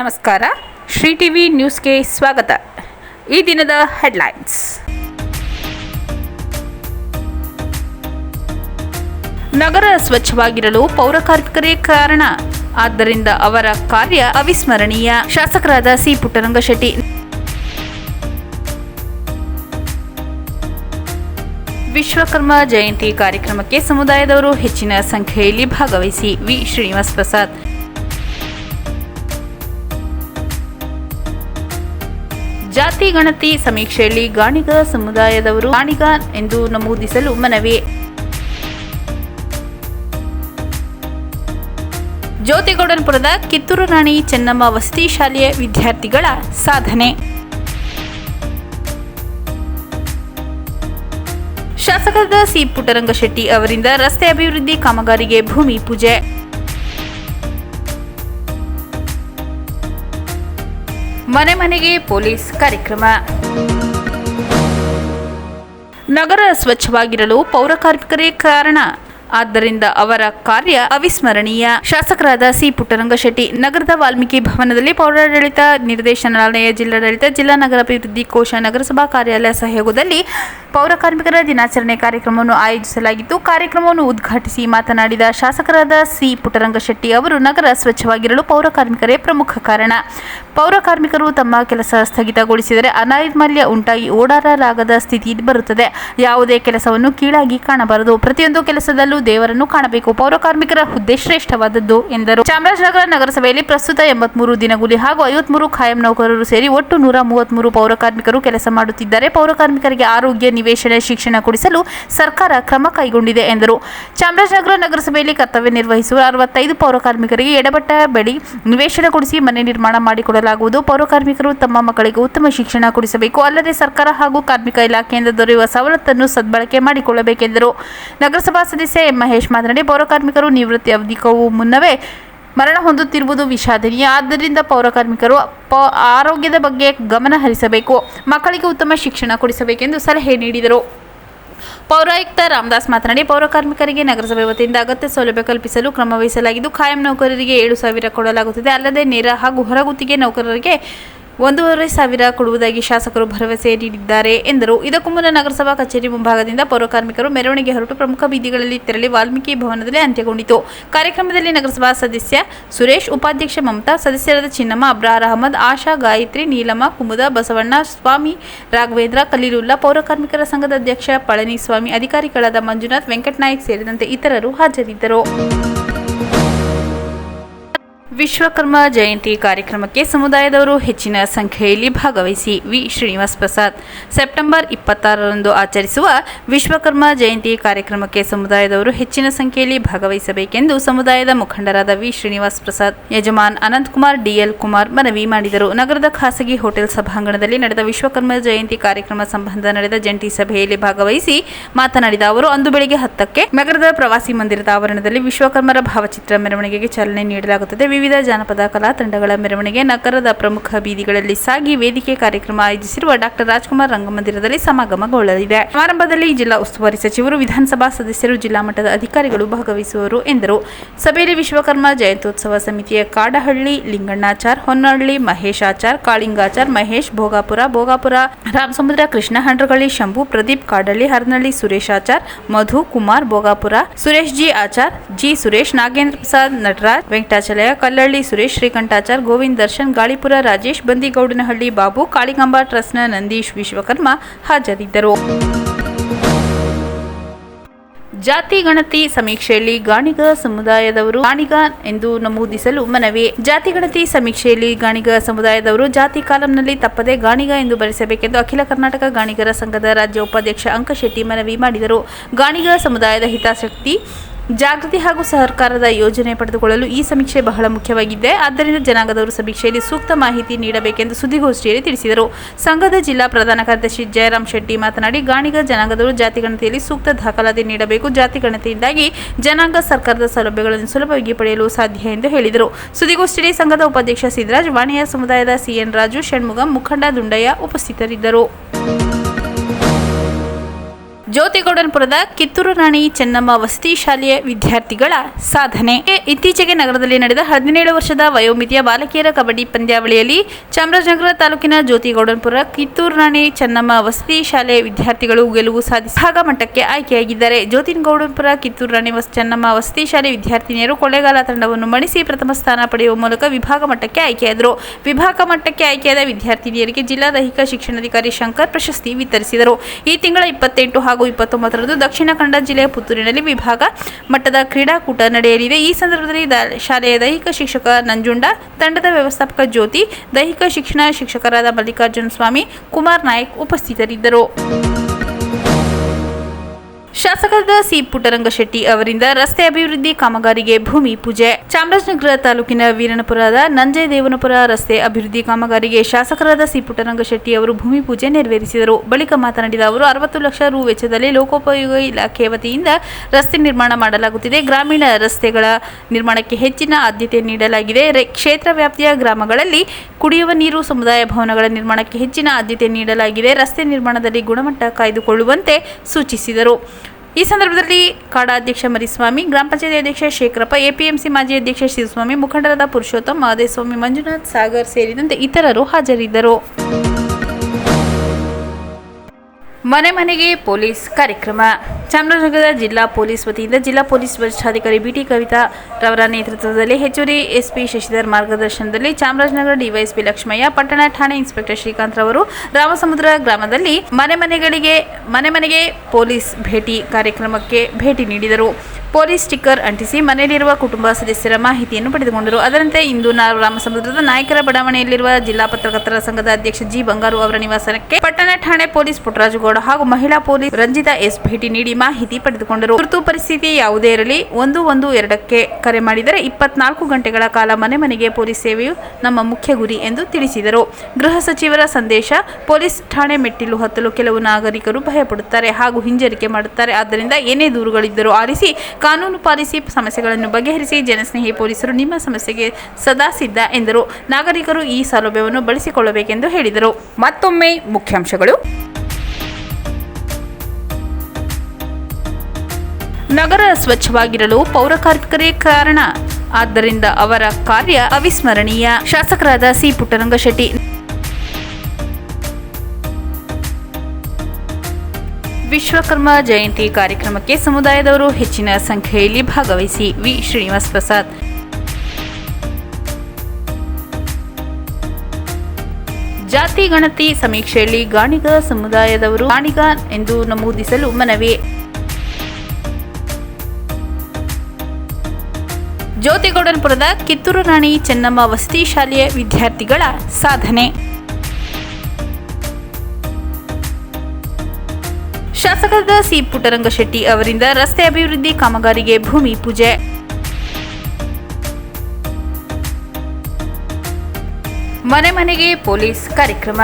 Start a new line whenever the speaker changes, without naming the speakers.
ನಮಸ್ಕಾರ. ಶ್ರೀ ಟಿವಿ ನ್ಯೂಸ್ಗೆ ಸ್ವಾಗತ. ಈ ದಿನದ ಹೆಡ್ಲೈನ್ಸ್. ನಗರ ಸ್ವಚ್ಛವಾಗಿರಲು ಪೌರ ಕಾರ್ಮಿಕರೇ ಕಾರಣ. ಆದ್ದರಿಂದ ಅವರ ಕಾರ್ಯ ಅವಿಸ್ಮರಣೀಯ. ಶಾಸಕರಾದ ಸಿ ಪುಟ್ಟರಂಗಶೆಟ್ಟಿ. ವಿಶ್ವಕರ್ಮ ಜಯಂತಿ ಕಾರ್ಯಕ್ರಮಕ್ಕೆ ಸಮುದಾಯದವರು ಹೆಚ್ಚಿನ ಸಂಖ್ಯೆಯಲ್ಲಿ ಭಾಗವಹಿಸಿ ವಿ ಶ್ರೀನಿವಾಸ್ ಪ್ರಸಾದ್. ಜಾತಿ ಗಣತಿ ಸಮೀಕ್ಷೆಯಲ್ಲಿ ಗಾಣಿಗ ಸಮುದಾಯದವರು ಗಾಣಿಗ ಎಂದು ನಮೂದಿಸಲು ಮನವಿ. ಜ್ಯೋತಿಗೌಡನ್ಪುರದ ಕಿತ್ತೂರು ರಾಣಿ ಚೆನ್ನಮ್ಮ ವಸತಿ ಶಾಲೆಯ ವಿದ್ಯಾರ್ಥಿಗಳ ಸಾಧನೆ. ಶಾಸಕರಾದ ಸಿ ಪುಟ್ಟರಂಗಶೆಟ್ಟಿ ಅವರಿಂದ ರಸ್ತೆ ಅಭಿವೃದ್ಧಿ ಕಾಮಗಾರಿಗೆ ಭೂಮಿ ಪೂಜೆ. ಮನೆ ಮನೆಗೆ ಪೊಲೀಸ್ ಕಾರ್ಯಕ್ರಮ. ನಗರ ಸ್ವಚ್ಛವಾಗಿರಲು ಪೌರ ಕಾರ್ಮಿಕರೇ ಕಾರಣ. ಆದ್ದರಿಂದ ಅವರ ಕಾರ್ಯ ಅವಿಸ್ಮರಣೀಯ. ಶಾಸಕರಾದ ಸಿ ಪುಟ್ಟರಂಗಶೆಟ್ಟಿ, ನಗರದ ವಾಲ್ಮೀಕಿ ಭವನದಲ್ಲಿ ಪೌರಾಡಳಿತ ನಿರ್ದೇಶನಾಲಯ, ಜಿಲ್ಲಾಡಳಿತ, ಜಿಲ್ಲಾ ನಗರಾಭಿವೃದ್ಧಿ ಕೋಶ ನಗರಸಭಾ ಕಾರ್ಯಾಲಯ ಸಹಯೋಗದಲ್ಲಿ ಪೌರ ಕಾರ್ಮಿಕರ ದಿನಾಚರಣೆ ಕಾರ್ಯಕ್ರಮವನ್ನು ಆಯೋಜಿಸಲಾಗಿತ್ತು. ಕಾರ್ಯಕ್ರಮವನ್ನು ಉದ್ಘಾಟಿಸಿ ಮಾತನಾಡಿದ ಶಾಸಕರಾದ ಸಿ. ಪುಟ್ಟರಂಗಶೆಟ್ಟಿ ಅವರು, ನಗರ ಸ್ವಚ್ಛವಾಗಿರಲು ಪೌರ ಕಾರ್ಮಿಕರೇ ಪ್ರಮುಖ ಕಾರಣ. ಪೌರ ಕಾರ್ಮಿಕರು ತಮ್ಮ ಕೆಲಸ ಸ್ಥಗಿತಗೊಳಿಸಿದರೆ ಅನೈರ್ಮಲ್ಯ ಉಂಟಾಗಿ ಓಡಾಡಲಾಗದ ಸ್ಥಿತಿ ಬರುತ್ತದೆ. ಯಾವುದೇ ಕೆಲಸವನ್ನು ಕೀಳಾಗಿ ಕಾಣಬಾರದು. ಪ್ರತಿಯೊಂದು ಕೆಲಸದಲ್ಲೂ ದೇವರನ್ನು ಕಾಣಬೇಕು. ಪೌರ ಕಾರ್ಮಿಕರ ಹುದ್ದೆ ಶ್ರೇಷ್ಠವಾದದ್ದು, ಎಂದರು. ಚಾಮರಾಜನಗರ ನಗರಸಭೆಯಲ್ಲಿ ಪ್ರಸ್ತುತ ಎಂಬತ್ಮೂರು ದಿನಗೂಲಿ ಹಾಗೂ ಐವತ್ಮೂರು ಖಾಯಂ ನೌಕರರು ಸೇರಿ ಒಟ್ಟು ನೂರ ಮೂವತ್ಮೂರು ಪೌರ ಕಾರ್ಮಿಕರು ಕೆಲಸ ಮಾಡುತ್ತಿದ್ದಾರೆ. ಪೌರ ಕಾರ್ಮಿಕರಿಗೆ ಆರೋಗ್ಯ ನಿವೇಶನ ಶಿಕ್ಷಣ ಕೊಡಿಸಲು ಸರ್ಕಾರ ಕ್ರಮ ಕೈಗೊಂಡಿದೆ ಎಂದರು. ಚಾಮರಾಜನಗರ ನಗರಸಭೆಯಲ್ಲಿ ಕರ್ತವ್ಯ ನಿರ್ವಹಿಸುವ ಅರವತ್ತೈದು ಪೌರಕಾರ್ಮಿಕರಿಗೆ ಎಡಬಟ್ಟ ಬೆಳಿ ನಿವೇಶನ ಕೊಡಿಸಿ ಮನೆ ನಿರ್ಮಾಣ ಮಾಡಿಕೊಡಲಾಗುವುದು. ಪೌರಕಾರ್ಮಿಕರು ತಮ್ಮ ಮಕ್ಕಳಿಗೆ ಉತ್ತಮ ಶಿಕ್ಷಣ ಕೊಡಿಸಬೇಕು. ಅಲ್ಲದೆ ಸರ್ಕಾರ ಹಾಗೂ ಕಾರ್ಮಿಕ ಇಲಾಖೆಯಿಂದ ದೊರೆಯುವ ಸವಲತ್ತನ್ನು ಸದ್ಬಳಕೆ ಮಾಡಿಕೊಳ್ಳಬೇಕೆಂದರು. ನಗರಸಭಾ ಸದಸ್ಯ ಎಂ ಮಹೇಶ್ ಮಾತನಾಡಿ ಪೌರಕಾರ್ಮಿಕರು ನಿವೃತ್ತಿ ಅವಧಿಗೂ ಮುನ್ನವೇ ಮರಣ ಹೊಂದುತ್ತಿರುವುದು ವಿಷಾದನೀಯ. ಆದ್ದರಿಂದ ಪೌರಕಾರ್ಮಿಕರು ಪ, ಆರೋಗ್ಯದ ಬಗ್ಗೆ ಗಮನ ಹರಿಸಬೇಕು. ಮಕ್ಕಳಿಗೆ ಉತ್ತಮ ಶಿಕ್ಷಣ ಕೊಡಿಸಬೇಕೆಂದು ಸಲಹೆ ನೀಡಿದರು. ಪೌರಾಯುಕ್ತ ರಾಮದಾಸ್ ಮಾತನಾಡಿ, ಪೌರಕಾರ್ಮಿಕರಿಗೆ ನಗರಸಭೆ ವತಿಯಿಂದ ಅಗತ್ಯ ಸೌಲಭ್ಯ ಕಲ್ಪಿಸಲು ಕ್ರಮ ಖಾಯಂ ನೌಕರರಿಗೆ ಏಳು ಸಾವಿರ ಕೊಡಲಾಗುತ್ತಿದೆ. ಅಲ್ಲದೆ ನೇರ ಹಾಗೂ ಹೊರಗುತ್ತಿಗೆ ನೌಕರರಿಗೆ ಒಂದೂವರೆ ಸಾವಿರ ಕೊಡುವುದಾಗಿ ಶಾಸಕರು ಭರವಸೆ ನೀಡಿದ್ದಾರೆ ಎಂದರು. ಇದಕ್ಕೂ ಮುನ್ನ ನಗರಸಭಾ ಕಚೇರಿ ಮುಂಭಾಗದಿಂದ ಪೌರಕಾರ್ಮಿಕರು ಮೆರವಣಿಗೆ ಹೊರಟು ಪ್ರಮುಖ ಬೀದಿಗಳಲ್ಲಿ ತೆರಳಿ ವಾಲ್ಮೀಕಿ ಭವನದಲ್ಲಿ ಅಂತ್ಯಗೊಂಡಿತು. ಕಾರ್ಯಕ್ರಮದಲ್ಲಿ ನಗರಸಭಾ ಸದಸ್ಯ ಸುರೇಶ್, ಉಪಾಧ್ಯಕ್ಷ ಮಮತಾ, ಸದಸ್ಯರಾದ ಚಿನ್ನಮ್ಮ, ಅಬ್ರಾರ್ ಅಹಮದ್, ಆಶಾ, ಗಾಯತ್ರಿ, ನೀಲಮ್ಮ, ಕುಮುದ, ಬಸವಣ್ಣ, ಸ್ವಾಮಿ, ರಾಘವೇಂದ್ರ, ಕಲೀಲುಲ್ಲಾ ಪೌರಕಾರ್ಮಿಕರ ಸಂಘದ ಅಧ್ಯಕ್ಷ, ಪಳನಿಸ್ವಾಮಿ, ಅಧಿಕಾರಿಗಳಾದ ಮಂಜುನಾಥ್, ವೆಂಕಟನಾಯಕ್ ಸೇರಿದಂತೆ ಇತರರು ಹಾಜರಿದ್ದರು. ವಿಶ್ವಕರ್ಮ ಜಯಂತಿ ಕಾರ್ಯಕ್ರಮಕ್ಕೆ ಸಮುದಾಯದವರು ಹೆಚ್ಚಿನ ಸಂಖ್ಯೆಯಲ್ಲಿ ಭಾಗವಹಿಸಿ ವಿ. ಶ್ರೀನಿವಾಸ್ ಪ್ರಸಾದ್. ಸೆಪ್ಟೆಂಬರ್ ಇಪ್ಪತ್ತಾರರಂದು ಆಚರಿಸುವ ವಿಶ್ವಕರ್ಮ ಜಯಂತಿ ಕಾರ್ಯಕ್ರಮಕ್ಕೆ ಸಮುದಾಯದವರು ಹೆಚ್ಚಿನ ಸಂಖ್ಯೆಯಲ್ಲಿ ಭಾಗವಹಿಸಬೇಕೆಂದು ಸಮುದಾಯದ ಮುಖಂಡರಾದ ವಿ. ಶ್ರೀನಿವಾಸ್ ಪ್ರಸಾದ್, ಯಜಮಾನ್ ಅನಂತಕುಮಾರ್, ಡಿಎಲ್ ಕುಮಾರ್ ಮನವಿ ಮಾಡಿದರು. ನಗರದ ಖಾಸಗಿ ಹೋಟೆಲ್ ಸಭಾಂಗಣದಲ್ಲಿ ನಡೆದ ವಿಶ್ವಕರ್ಮ ಜಯಂತಿ ಕಾರ್ಯಕ್ರಮ ಸಂಬಂಧ ನಡೆದ ಜಂಟಿ ಸಭೆಯಲ್ಲಿ ಭಾಗವಹಿಸಿ ಮಾತನಾಡಿದ ಅವರು, ಅಂದು ಬೆಳಿಗ್ಗೆ ಹತ್ತಕ್ಕೆ ನಗರದ ಪ್ರವಾಸಿ ಮಂದಿರದ ಆವರಣದಲ್ಲಿ ವಿಶ್ವಕರ್ಮರ ಭಾವಚಿತ್ರ ಮೆರವಣಿಗೆಗೆ ಚಾಲನೆ ನೀಡಲಾಗುತ್ತದೆ. ವಿವಿಧ ಜಾನಪದ ಕಲಾ ತಂಡಗಳ ಮೆರವಣಿಗೆ ನಗರದ ಪ್ರಮುಖ ಬೀದಿಗಳಲ್ಲಿ ಸಾಗಿ ವೇದಿಕೆ ಕಾರ್ಯಕ್ರಮ ಆಯೋಜಿಸಿರುವ ಡಾಕ್ಟರ್ ರಾಜ್ಕುಮಾರ್ ರಂಗಮಂದಿರದಲ್ಲಿ ಸಮಾಗಮಗೊಳ್ಳಲಿದೆ. ಸಮಾರಂಭದಲ್ಲಿ ಜಿಲ್ಲಾ ಉಸ್ತುವಾರಿ ಸಚಿವರು, ವಿಧಾನಸಭಾ ಸದಸ್ಯರು, ಜಿಲ್ಲಾ ಮಟ್ಟದ ಅಧಿಕಾರಿಗಳು ಭಾಗವಹಿಸುವರು ಎಂದರು. ಸಭೆಯಲ್ಲಿ ವಿಶ್ವಕರ್ಮ ಜಯಂತ್ಯೋತ್ಸವ ಸಮಿತಿಯ ಕಾಡಹಳ್ಳಿ, ಲಿಂಗಣ್ಣಾಚಾರ್ ಹೊನ್ನಹಳ್ಳಿ ಮಹೇಶಾಚಾರ್, ಕಾಳಿಂಗಾಚಾರ್, ಮಹೇಶ್, ಭೋಗಾಪುರ ಭೋಗಾಪುರ, ರಾಮಸಮುದ್ರ ಕೃಷ್ಣ ಹಂಡ್ರಗಳಿ ಶಂಭು, ಪ್ರದೀಪ್ ಕಾಡಳ್ಳಿ ಹರನಹಳ್ಳಿ ಸುರೇಶ್ ಆಚಾರ್ ಮಧು, ಕುಮಾರ್, ಭೋಗಾಪುರ, ಸುರೇಶ್ ಜಿ ಆಚಾರ್, ಜಿ ಸುರೇಶ್, ನಾಗೇಂದ್ರ ಪ್ರಸಾದ್, ನಟರಾಜ್ ವೆಂಕಟಾಚಲಯ ಕಲ್ಲಳ್ಳಿ ಸುರೇಶ್ ಶ್ರೀಕಂಠಾಚಾರ್, ಗೋವಿಂದ್ ದರ್ಶನ್, ಗಾಳಿಪುರ ರಾಜೇಶ್, ಬಂದಿಗೌಡನಹಳ್ಳಿ ಬಾಬು ಕಾಳಿಕಾಂಬ ಟ್ರಸ್ಟ್ನ ನಂದೀಶ್ ವಿಶ್ವಕರ್ಮ ಹಾಜರಿದ್ದರು. ಜಾತಿ ಗಣತಿ ಸಮೀಕ್ಷೆಯಲ್ಲಿ ಗಾಣಿಗ ಸಮುದಾಯದವರು ಗಾಣಿಗ ಎಂದು ನಮೂದಿಸಲು ಮನವಿ. ಜಾತಿ ಗಣತಿ ಸಮೀಕ್ಷೆಯಲ್ಲಿ ಗಾಣಿಗ ಸಮುದಾಯದವರು ಜಾತಿ ಕಾಲಂನಲ್ಲಿ ತಪ್ಪದೆ ಗಾಣಿಗ ಎಂದು ಬರೆಸಬೇಕೆಂದು ಅಖಿಲ ಕರ್ನಾಟಕ ಗಾಣಿಗರ ಸಂಘದ ರಾಜ್ಯ ಉಪಾಧ್ಯಕ್ಷ ಅಂಕಶೆಟ್ಟಿ ಮನವಿ ಮಾಡಿದರು. ಗಾಣಿಗ ಸಮುದಾಯದ ಹಿತಾಸಕ್ತಿ ಜಾಗೃತಿ ಹಾಗೂ ಸರ್ಕಾರದ ಯೋಜನೆ ಪಡೆದುಕೊಳ್ಳಲು ಈ ಸಮೀಕ್ಷೆ ಬಹಳ ಮುಖ್ಯವಾಗಿದೆ. ಆದ್ದರಿಂದ ಜನಾಂಗದವರು ಸಮೀಕ್ಷೆಯಲ್ಲಿ ಸೂಕ್ತ ಮಾಹಿತಿ ನೀಡಬೇಕೆಂದು ಸುದ್ದಿಗೋಷ್ಠಿಯಲ್ಲಿ ತಿಳಿಸಿದರು. ಸಂಘದ ಜಿಲ್ಲಾ ಪ್ರಧಾನ ಕಾರ್ಯದರ್ಶಿ ಜಯರಾಮ್ ಶೆಟ್ಟಿ ಮಾತನಾಡಿ, ಗಾಣಿಗ ಜನಾಂಗದವರು ಜಾತಿ ಗಣತಿಯಲ್ಲಿ ಸೂಕ್ತ ದಾಖಲಾತಿ ನೀಡಬೇಕು. ಜಾತಿ ಗಣತಿಯಿಂದಾಗಿ ಜನಾಂಗ ಸರ್ಕಾರದ ಸೌಲಭ್ಯಗಳನ್ನು ಸುಲಭವಾಗಿ ಪಡೆಯಲು ಸಾಧ್ಯ ಎಂದು ಹೇಳಿದರು. ಸುದ್ದಿಗೋಷ್ಠಿಯಲ್ಲಿ ಸಂಘದ ಉಪಾಧ್ಯಕ್ಷ ಸಿದ್ದರಾಜ್ ವಾಣಿಯ ಸಮುದಾಯದ ಸಿಎನ್ ರಾಜು ಷಣ್ಮುಗಂ ಮುಖಂಡ ದುಂಡಯ್ಯ ಉಪಸ್ಥಿತರಿದ್ದರು. ಜ್ಯೋತಿಗೌಡನಪುರದ ಕಿತ್ತೂರು ರಾಣಿ ಚೆನ್ನಮ್ಮ ವಸತಿ ಶಾಲೆಯ ವಿದ್ಯಾರ್ಥಿಗಳ ಸಾಧನೆ. ಇತ್ತೀಚೆಗೆ ನಗರದಲ್ಲಿ ನಡೆದ ಹದಿನೇಳು ವರ್ಷದ ವಯೋಮಿತಿಯ ಬಾಲಕಿಯರ ಕಬಡ್ಡಿ ಪಂದ್ಯಾವಳಿಯಲ್ಲಿ ಚಾಮರಾಜನಗರ ತಾಲೂಕಿನ ಜ್ಯೋತಿಗೌಡನಪುರ ಕಿತ್ತೂರು ರಾಣಿ ಚೆನ್ನಮ್ಮ ವಸತಿ ಶಾಲೆಯ ವಿದ್ಯಾರ್ಥಿಗಳು ಗೆಲುವು ಸಾಧಿಸಿ ಭಾಗ ಮಟ್ಟಕ್ಕೆ ಆಯ್ಕೆಯಾಗಿದ್ದಾರೆ. ಜ್ಯೋತಿಗೌಡನಪುರ ಕಿತ್ತೂರು ರಾಣಿ ಚೆನ್ನಮ್ಮ ವಸತಿ ಶಾಲೆ ವಿದ್ಯಾರ್ಥಿನಿಯರು ಕೊಳ್ಳೇಗಾಲ ತಂಡವನ್ನು ಮಣಿಸಿ ಪ್ರಥಮ ಸ್ಥಾನ ಪಡೆಯುವ ಮೂಲಕ ವಿಭಾಗ ಮಟ್ಟಕ್ಕೆ ಆಯ್ಕೆಯಾದರು. ವಿಭಾಗ ಮಟ್ಟಕ್ಕೆ ಆಯ್ಕೆಯಾದ ವಿದ್ಯಾರ್ಥಿನಿಯರಿಗೆ ಜಿಲ್ಲಾ ದೈಹಿಕ ಶಿಕ್ಷಣಾಧಿಕಾರಿ ಶಂಕರ್ ಪ್ರಶಸ್ತಿ ವಿತರಿಸಿದರು. ಈ ತಿಂಗಳ ಇಪ್ಪತ್ತೆಂಟು ಹಾಗೂ ಇಪ್ಪತ್ತೊಂಬತ್ತರಂದು ದಕ್ಷಿಣ ಕನ್ನಡ ಜಿಲ್ಲೆಯ ಪುತ್ತೂರಿನಲ್ಲಿ ವಿಭಾಗ ಮಟ್ಟದ ಕ್ರೀಡಾಕೂಟ ನಡೆಯಲಿದೆ. ಈ ಸಂದರ್ಭದಲ್ಲಿ ಶಾಲೆಯ ದೈಹಿಕ ಶಿಕ್ಷಕ ನಂಜುಂಡ, ತಂಡದ ವ್ಯವಸ್ಥಾಪಕ ಜ್ಯೋತಿ, ದೈಹಿಕ ಶಿಕ್ಷಣ ಶಿಕ್ಷಕರಾದ ಮಲ್ಲಿಕಾರ್ಜುನ ಸ್ವಾಮಿ, ಕುಮಾರ್ ನಾಯಕ್ ಉಪಸ್ಥಿತರಿದ್ದರು. ಶಾಸಕರಾದ ಸಿ ಪುಟ್ಟರಂಗಶೆಟ್ಟಿ ಅವರಿಂದ ರಸ್ತೆ ಅಭಿವೃದ್ಧಿ ಕಾಮಗಾರಿಗೆ ಭೂಮಿ ಪೂಜೆ. ಚಾಮರಾಜನಗರ ತಾಲೂಕಿನ ವೀರನಪುರದ ನಂಜಯದೇವನಪುರ ರಸ್ತೆ ಅಭಿವೃದ್ಧಿ ಕಾಮಗಾರಿಗೆ ಶಾಸಕರಾದ ಸಿ ಪುಟ್ಟರಂಗಶೆಟ್ಟಿ ಅವರು ಭೂಮಿ ಪೂಜೆ ನೆರವೇರಿಸಿದರು. ಬಳಿಕ ಮಾತನಾಡಿದ ಅವರು, ಅರವತ್ತು ಲಕ್ಷ ರು ವೆಚ್ಚದಲ್ಲಿ ಲೋಕೋಪಯೋಗಿ ಇಲಾಖೆ ವತಿಯಿಂದ ರಸ್ತೆ ನಿರ್ಮಾಣ ಮಾಡಲಾಗುತ್ತಿದೆ. ಗ್ರಾಮೀಣ ರಸ್ತೆಗಳ ನಿರ್ಮಾಣಕ್ಕೆ ಹೆಚ್ಚಿನ ಆದ್ಯತೆ ನೀಡಲಾಗಿದೆ. ಕ್ಷೇತ್ರ ವ್ಯಾಪ್ತಿಯ ಗ್ರಾಮಗಳಲ್ಲಿ ಕುಡಿಯುವ ನೀರು ಸಮುದಾಯ ಭವನಗಳ ನಿರ್ಮಾಣಕ್ಕೆ ಹೆಚ್ಚಿನ ಆದ್ಯತೆ ನೀಡಲಾಗಿದೆ. ರಸ್ತೆ ನಿರ್ಮಾಣದಲ್ಲಿ ಗುಣಮಟ್ಟ ಕಾಯ್ದುಕೊಳ್ಳುವಂತೆ ಸೂಚಿಸಿದರು. ಈ ಸಂದರ್ಭದಲ್ಲಿ ಕಾಡಾ ಅಧ್ಯಕ್ಷ ಮರಿಸ್ವಾಮಿ, ಗ್ರಾಮ ಪಂಚಾಯತಿ ಅಧ್ಯಕ್ಷ ಶೇಖರಪ್ಪ, ಎಪಿಎಂಸಿ ಮಾಜಿ ಅಧ್ಯಕ್ಷ ಶಿವಸ್ವಾಮಿ, ಮುಖಂಡರಾದ ಪುರುಷೋತ್ತಮ್ ಮಹದೇವಸ್ವಾಮಿ ಮಂಜುನಾಥ್ ಸಾಗರ್ ಸೇರಿದಂತೆ ಇತರರು ಹಾಜರಿದ್ದರು. ಮನೆ ಮನೆಗೆ ಪೊಲೀಸ್ ಕಾರ್ಯಕ್ರಮ. ಚಾಮರಾಜನಗರ ಜಿಲ್ಲಾ ಪೊಲೀಸ್ ವತಿಯಿಂದ ಜಿಲ್ಲಾ ಪೊಲೀಸ್ ವರಿಷ್ಠಾಧಿಕಾರಿ ಬಿಟಿ ಕವಿತಾ ರವರ ನೇತೃತ್ವದಲ್ಲಿ ಹೆಚ್ಚುವರಿ ಎಸ್ಪಿ ಶಶಿಧರ್ ಮಾರ್ಗದರ್ಶನದಲ್ಲಿ ಚಾಮರಾಜನಗರ ಡಿವೈಎಸ್ಪಿ ಲಕ್ಷ್ಮಯ್ಯ, ಪಟ್ಟಣ ಠಾಣೆ ಇನ್ಸ್ಪೆಕ್ಟರ್ ಶ್ರೀಕಾಂತ್ ರವರು ರಾಮಸಮುದ್ರ ಗ್ರಾಮದಲ್ಲಿ ಮನೆ ಮನೆಗಳಿಗೆ, ಮನೆ ಮನೆಗೆ ಪೊಲೀಸ್ ಭೇಟಿ ಕಾರ್ಯಕ್ರಮಕ್ಕೆ ಭೇಟಿ ನೀಡಿದರು. ಪೊಲೀಸ್ ಸ್ಟಿಕ್ಕರ್ ಅಂಟಿಸಿ ಮನೆಯಲ್ಲಿರುವ ಕುಟುಂಬ ಸದಸ್ಯರ ಮಾಹಿತಿಯನ್ನು ಪಡೆದುಕೊಂಡರು. ಅದರಂತೆ ಇಂದು ನಾವು ರಾಮಸಮುದ್ರದ ನಾಯಕರ ಬಡಾವಣೆಯಲ್ಲಿರುವ ಜಿಲ್ಲಾ ಪತ್ರಕರ್ತರ ಸಂಘದ ಅಧ್ಯಕ್ಷ ಜಿ ಬಂಗಾರು ಅವರ ನಿವಾಸಕ್ಕೆ ಪಟ್ಟಣ ಠಾಣೆ ಪೊಲೀಸ್ ಪುಟ್ಟರಾಜುಗೌಡ ಹಾಗೂ ಮಹಿಳಾ ಪೊಲೀಸ್ ರಂಜಿತಾ ಎಸ್ ಭೇಟಿ ನೀಡಿ ಮಾಹಿತಿ ಪಡೆದುಕೊಂಡರು. ತುರ್ತು ಪರಿಸ್ಥಿತಿ ಯಾವುದೇ ಇರಲಿ, ಒಂದು ಒಂದು ಎರಡಕ್ಕೆ ಕರೆ ಮಾಡಿದರೆ ಇಪ್ಪತ್ನಾಲ್ಕು ಗಂಟೆಗಳ ಕಾಲ ಮನೆ ಮನೆಗೆ ಪೊಲೀಸ್ ಸೇವೆಯು ನಮ್ಮ ಮುಖ್ಯ ಗುರಿ ಎಂದು ತಿಳಿಸಿದರು. ಗೃಹ ಸಚಿವರ ಸಂದೇಶ, ಪೊಲೀಸ್ ಠಾಣೆ ಮೆಟ್ಟಿಲು ಹತ್ತಲು ಕೆಲವು ನಾಗರಿಕರು ಭಯಪಡುತ್ತಾರೆ ಹಾಗೂ ಹಿಂಜರಿಕೆ ಮಾಡುತ್ತಾರೆ. ಆದ್ದರಿಂದ ಏನೇ ದೂರುಗಳಿದ್ದರೂ ಆಲಿಸಿ ಕಾನೂನು ಪಾಲಿಸಿ ಸಮಸ್ಯೆಗಳನ್ನು ಬಗೆಹರಿಸಿ ಜನಸ್ನೇಹಿ ಪೊಲೀಸರು ನಿಮ್ಮ ಸಮಸ್ಯೆಗೆ ಸದಾ ಸಿದ್ಧ ಎಂದರು. ನಾಗರಿಕರು ಈ ಸೌಲಭ್ಯವನ್ನು ಬಳಸಿಕೊಳ್ಳಬೇಕೆಂದು ಹೇಳಿದರು. ಮತ್ತೊಮ್ಮೆ ಮುಖ್ಯಾಂಶಗಳು. ನಗರ ಸ್ವಚ್ಛವಾಗಿರಲು ಪೌರ ಕಾರ್ಮಿಕರೇ ಕಾರಣ. ಆದ್ದರಿಂದ ಅವರ ಕಾರ್ಯ ಅವಿಸ್ಮರಣೀಯ. ಶಾಸಕರಾದ ಸಿ ಪುಟ್ಟರಂಗಶೆಟ್ಟಿ. ವಿಶ್ವಕರ್ಮ ಜಯಂತಿ ಕಾರ್ಯಕ್ರಮಕ್ಕೆ ಸಮುದಾಯದವರು ಹೆಚ್ಚಿನ ಸಂಖ್ಯೆಯಲ್ಲಿ ಭಾಗವಹಿಸಿ ವಿ ಶ್ರೀನಿವಾಸ್ ಪ್ರಸಾದ್. ಜಾತಿ ಗಣತಿ ಸಮೀಕ್ಷೆಯಲ್ಲಿ ಗಾಣಿಗ ಸಮುದಾಯದವರು ಗಾಣಿಗ ಎಂದು ನಮೂದಿಸಲು ಮನವಿ. ಜ್ಯೋತಿಗೌಡನಪುರದ ಕಿತ್ತೂರು ರಾಣಿ ಚೆನ್ನಮ್ಮ ವಸತಿ ಶಾಲೆಯ ವಿದ್ಯಾರ್ಥಿಗಳ ಸಾಧನೆ. ಶಾಸಕರಾದ ಸಿ ಪುಟ್ಟರಂಗಶೆಟ್ಟಿ ಅವರಿಂದ ರಸ್ತೆ ಅಭಿವೃದ್ಧಿ ಕಾಮಗಾರಿಗೆ ಭೂಮಿ ಪೂಜೆ. ಮನೆ ಮನೆಗೆ ಪೊಲೀಸ್ ಕಾರ್ಯಕ್ರಮ.